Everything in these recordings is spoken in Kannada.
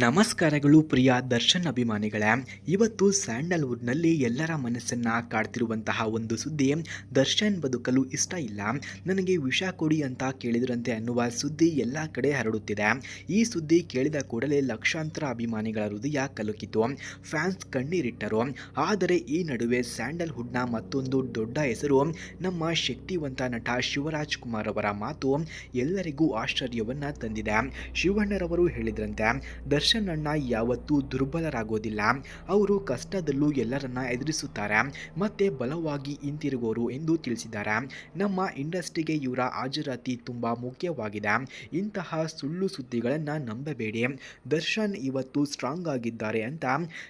ನಮಸ್ಕಾರಗಳು ಪ್ರಿಯ ದರ್ಶನ್ ಅಭಿಮಾನಿಗಳೇ. ಇವತ್ತು ಸ್ಯಾಂಡಲ್ವುಡ್ನಲ್ಲಿ ಎಲ್ಲರ ಮನಸ್ಸನ್ನು ಕಾಡ್ತಿರುವಂತಹ ಒಂದು ಸುದ್ದಿ ದರ್ಶನ್ ಬದುಕಲು ಇಷ್ಟ ಇಲ್ಲ. ನನಗೆ ವಿಷ ಕೊಡಿ ಅಂತ ಕೇಳಿದ್ರಂತೆ ಅನ್ನುವ ಸುದ್ದಿ ಎಲ್ಲ ಕಡೆ ಹರಡುತ್ತಿದೆ. ಈ ಸುದ್ದಿ ಕೇಳಿದ ಕೂಡಲೇ ಲಕ್ಷಾಂತರ ಅಭಿಮಾನಿಗಳ ಹೃದಯ ಕಲುಕಿತು. ಫ್ಯಾನ್ಸ್ ಕಣ್ಣೀರಿಟ್ಟರು. ಆದರೆ ಈ ನಡುವೆ ಸ್ಯಾಂಡಲ್ವುಡ್ನ ಮತ್ತೊಂದು ದೊಡ್ಡ ಹೆಸರು ನಮ್ಮ ಶಕ್ತಿವಂತ ನಟ ಶಿವರಾಜ್ ಕುಮಾರ್ ಅವರ ಮಾತು ಎಲ್ಲರಿಗೂ ಆಶ್ಚರ್ಯವನ್ನು ತಂದಿದೆ. ಶಿವಣ್ಣರವರು ಹೇಳಿದ್ರಂತೆ, ದರ್ಶನ್ ಅಣ್ಣ ಯಾವತ್ತೂ ದುರ್ಬಲರಾಗೋದಿಲ್ಲ. ಅವರು ಕಷ್ಟದಲ್ಲೂ ಎಲ್ಲರನ್ನ ಎದುರಿಸುತ್ತಾರೆ. ಮತ್ತೆ ಬಲವಾಗಿ ಹಿಂತಿರುಗೋರು ಎಂದು ತಿಳಿಸಿದ್ದಾರೆ. ನಮ್ಮ ಇಂಡಸ್ಟ್ರಿಗೆ ಇವರ ಹಾಜರಾತಿ ತುಂಬ ಮುಖ್ಯವಾಗಿದೆ. ಇಂತಹ ಸುಳ್ಳು ಸುದ್ದಿಗಳನ್ನು ನಂಬಬೇಡಿ. ದರ್ಶನ್ ಇವತ್ತು ಸ್ಟ್ರಾಂಗ್ ಆಗಿದ್ದಾರೆ ಅಂತ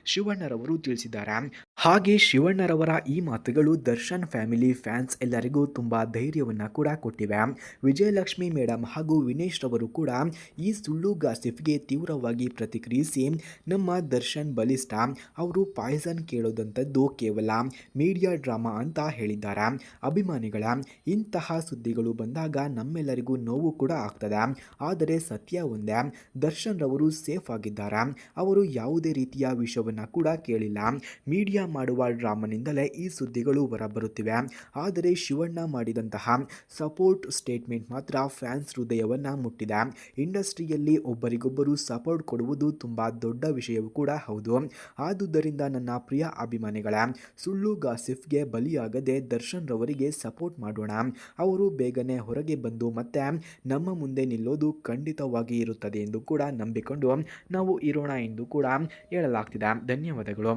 ಶಿವಣ್ಣರವರು ತಿಳಿಸಿದ್ದಾರೆ. ಹಾಗೆ ಶಿವಣ್ಣರವರ ಈ ಮಾತುಗಳು ದರ್ಶನ್ ಫ್ಯಾಮಿಲಿ ಫ್ಯಾನ್ಸ್ ಎಲ್ಲರಿಗೂ ತುಂಬ ಧೈರ್ಯವನ್ನು ಕೂಡ ಕೊಟ್ಟಿವೆ. ವಿಜಯಲಕ್ಷ್ಮಿ ಮೇಡಮ್ ಹಾಗೂ ವಿನೇಶ್ ರವರು ಕೂಡ ಈ ಸುಳ್ಳು ಗಾಸಿಫ್ಗೆ ತೀವ್ರವಾಗಿ ಪ್ರತಿಕ್ರಿಯಿಸಿ, ನಮ್ಮ ದರ್ಶನ್ ಬಲಿಷ್ಠ ಅವರು ಪಾಯ್ಸನ್ ಕೇಳೋದಂಥದ್ದು ಕೇವಲ ಮೀಡಿಯಾ ಡ್ರಾಮಾ ಅಂತ ಹೇಳಿದ್ದಾರೆ. ಅಭಿಮಾನಿಗಳ ಇಂತಹ ಸುದ್ದಿಗಳು ಬಂದಾಗ ನಮ್ಮೆಲ್ಲರಿಗೂ ನೋವು ಕೂಡ ಆಗ್ತದೆ. ಆದರೆ ಸತ್ಯ ಒಂದೇ, ದರ್ಶನ್ ರವರು ಸೇಫ್ ಆಗಿದ್ದಾರೆ. ಅವರು ಯಾವುದೇ ರೀತಿಯ ವಿಷಯವನ್ನು ಕೂಡ ಕೇಳಿಲ್ಲ. ಮೀಡಿಯಾ ಮಾಡುವ ಡ್ರಾಮಾನಿಂದಲೇ ಈ ಸುದ್ದಿಗಳು ಹೊರಬರುತ್ತಿವೆ. ಆದರೆ ಶಿವಣ್ಣ ಮಾಡಿದಂತಹ ಸಪೋರ್ಟ್ ಸ್ಟೇಟ್ಮೆಂಟ್ ಮಾತ್ರ ಫ್ಯಾನ್ಸ್ ಹೃದಯವನ್ನು ಮುಟ್ಟಿದೆ. ಇಂಡಸ್ಟ್ರಿಯಲ್ಲಿ ಒಬ್ಬರಿಗೊಬ್ಬರು ಸಪೋರ್ಟ್ ಕೊಡುವುದು ತುಂಬ ದೊಡ್ಡ ವಿಷಯವೂ ಕೂಡ ಹೌದು. ಆದುದರಿಂದ ನನ್ನ ಪ್ರಿಯ ಅಭಿಮಾನಿಗಳ, ಸುಳ್ಳು ಗಾಸಿಫ್ಗೆ ಬಲಿಯಾಗದೆ ದರ್ಶನ್ ರವರಿಗೆ ಸಪೋರ್ಟ್ ಮಾಡೋಣ. ಅವರು ಬೇಗನೆ ಹೊರಗೆ ಬಂದು ಮತ್ತೆ ನಮ್ಮ ಮುಂದೆ ನಿಲ್ಲೋದು ಖಂಡಿತವಾಗಿ ಇರುತ್ತದೆ ಎಂದು ಕೂಡ ನಂಬಿಕೊಂಡು ನಾವು ಇರೋಣ ಎಂದು ಕೂಡ ಹೇಳಲಾಗ್ತಿದೆ. ಧನ್ಯವಾದಗಳು.